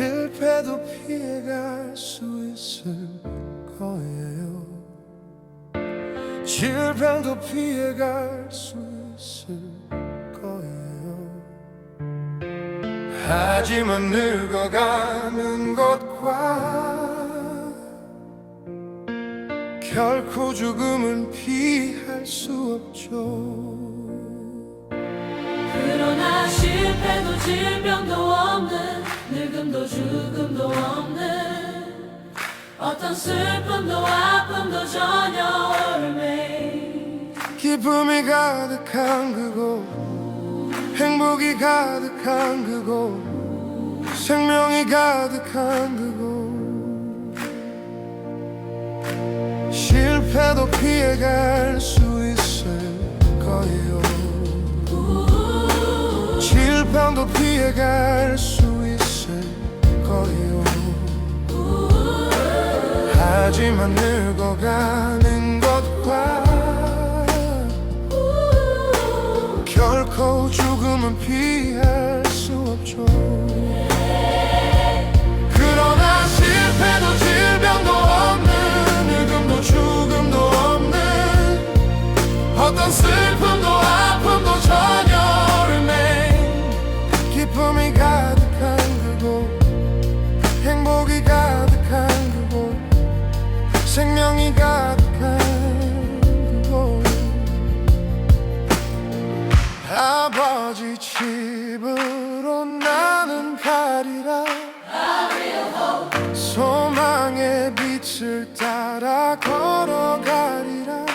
실패도 피해갈 수 있을 거예요. 질병도 피해갈 수 있을 거예요. 하지만 늙어가는 것과 결코 죽음은 피할 수 없죠. 그러나 실패도 질병도 없는 늙음도 죽음도 없는 어떤 슬픔도 아픔도 전혀 얼매 기쁨이 가득한 그곳 행복이 가득한 그곳 생명이 가득한 그곳. 실패도 피해갈 수 있을 거예요. 질병도 피해갈 수 하지만 늙어가는 것과 결코 죽음은 피할 수 없죠. 그러나 실패도 질병도 없는 늙음도 죽음도 없는 어떤 슬픔도 아픔도 전혀 얼매 기쁨이 가득한 그곳 행복이 가득 아버지 집으로 나는 가리라. 소망의 빛을 따라 걸어가리라.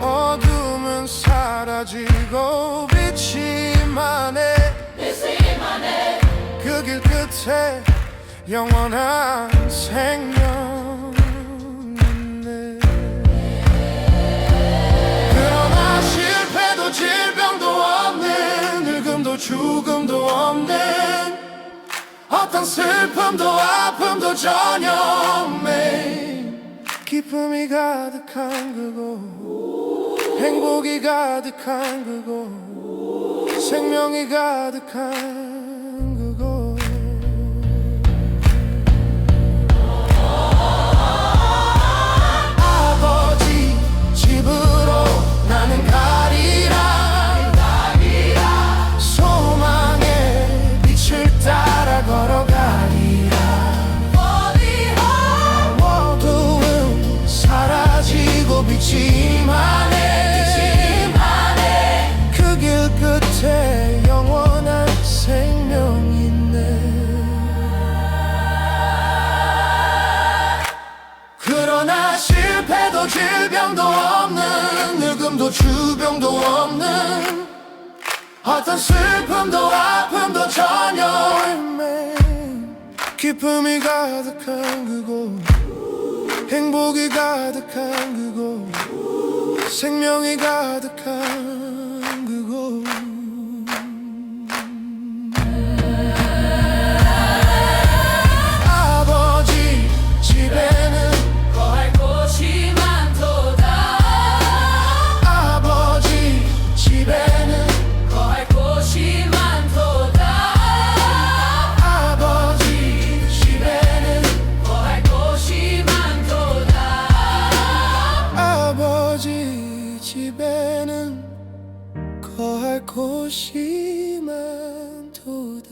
어둠은 사라지고 빛이 임하네 그길 끝에 영원한 생명 어떤 슬픔도 아픔도 전혀 없네. 기쁨이 가득한 그곳 행복이 가득한 그곳 생명이 가득한 어떤 슬픔도 아픔도 전혀 없네. 기쁨이 가득한 그곳 행복이 가득한 그곳 생명이 가득한 더할 곳이 많도다